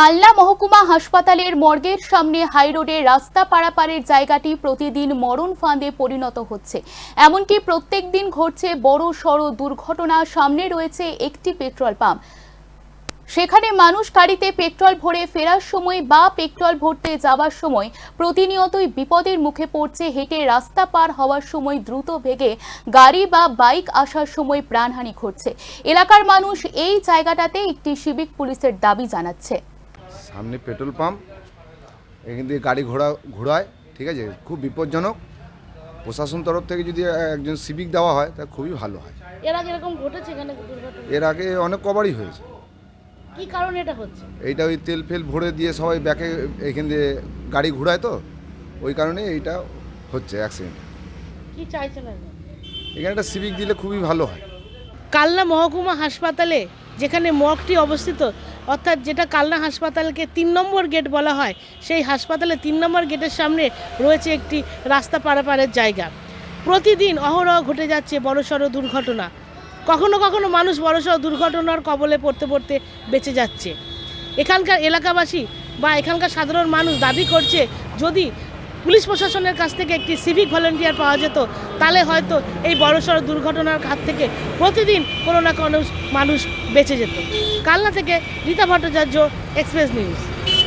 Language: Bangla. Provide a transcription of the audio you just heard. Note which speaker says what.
Speaker 1: কালনা মহকুমা হাসপাতালের মর্গের সামনে হাইরোডে রাস্তা পারাপারের জায়গাটি প্রতিদিন মরণ ফাঁদে পরিণত হচ্ছে। এমনকি প্রত্যেক দিন ঘটছে বড় সড় দুর্ঘটনা, সামনে রয়েছে একটি পেট্রোল পাম্প। সেখানে মানুষ গাড়িতে পেট্রোল ভরে ফেরার সময় বা পেট্রোল ভরতে যাওয়ার সময় প্রতিনিয়তই বিপদের মুখে পড়ছে, হেঁটে রাস্তা পার হওয়ার সময় দ্রুত বেগে গাড়ি বা বাইক আসার সময় প্রাণহানি ঘটছে। এলাকার মানুষ এই জায়গাটাতে একটি সিভিক পুলিশের দাবি জানাচ্ছে।
Speaker 2: সামনে পেট্রোল পাম্প এখান থেকে গাড়ি ঘোড়া ঘোরায় ঠিক আছে? খুব বিপজ্জনক। প্রশাসন তরফ থেকে যদি একজন সিভিক দেওয়া হয় তা খুবই ভালো হয়।
Speaker 3: এর আগে এরকম ঘটেছে এখানে দুর্ঘটনা?
Speaker 2: এর আগে অনেক কবারই হয়েছে।
Speaker 3: কি কারণে এটা হচ্ছে?
Speaker 2: এইটা ওই তেল ফেল ভরে দিয়ে সবাই ব্যাকে এখান দিয়ে গাড়ি ঘোরায় তো? ওই কারণে এইটা হচ্ছে অ্যাক্সিডেন্ট
Speaker 3: কি চাইছেন আপনি
Speaker 2: এখানে একটা সিভিক দিলে খুবই ভালো হয়।
Speaker 3: কালনা মহকুমা হাসপাতালে যেখানে মর্গটি অবস্থিত অর্থাৎ যেটা কালনা হাসপাতালকে তিন নম্বর গেট বলা হয়, সেই হাসপাতালে তিন নম্বর গেটের সামনে রয়েছে একটি রাস্তা পারাপারের জায়গা। প্রতিদিন অহরহ ঘটে যাচ্ছে বড়সড় দুর্ঘটনা। কখনো কখনো মানুষ বড়সড় দুর্ঘটনার কবলে পড়তে পড়তে বেঁচে যাচ্ছে। এখানকার এলাকাবাসী বা এখানকার সাধারণ মানুষ দাবি করছে, যদি পুলিশ প্রশাসনের কাছ থেকে একটি সিভিক ভলেন্টিয়ার পাওয়া যেত, তাহলে হয়তো এই বড়সড় দুর্ঘটনার হাত থেকে প্রতিদিন কোনো না কোনো মানুষ বেঁচে যেত। কালনা থেকে রীতা ভট্টাচার্য এক্সপ্রেস নিউজ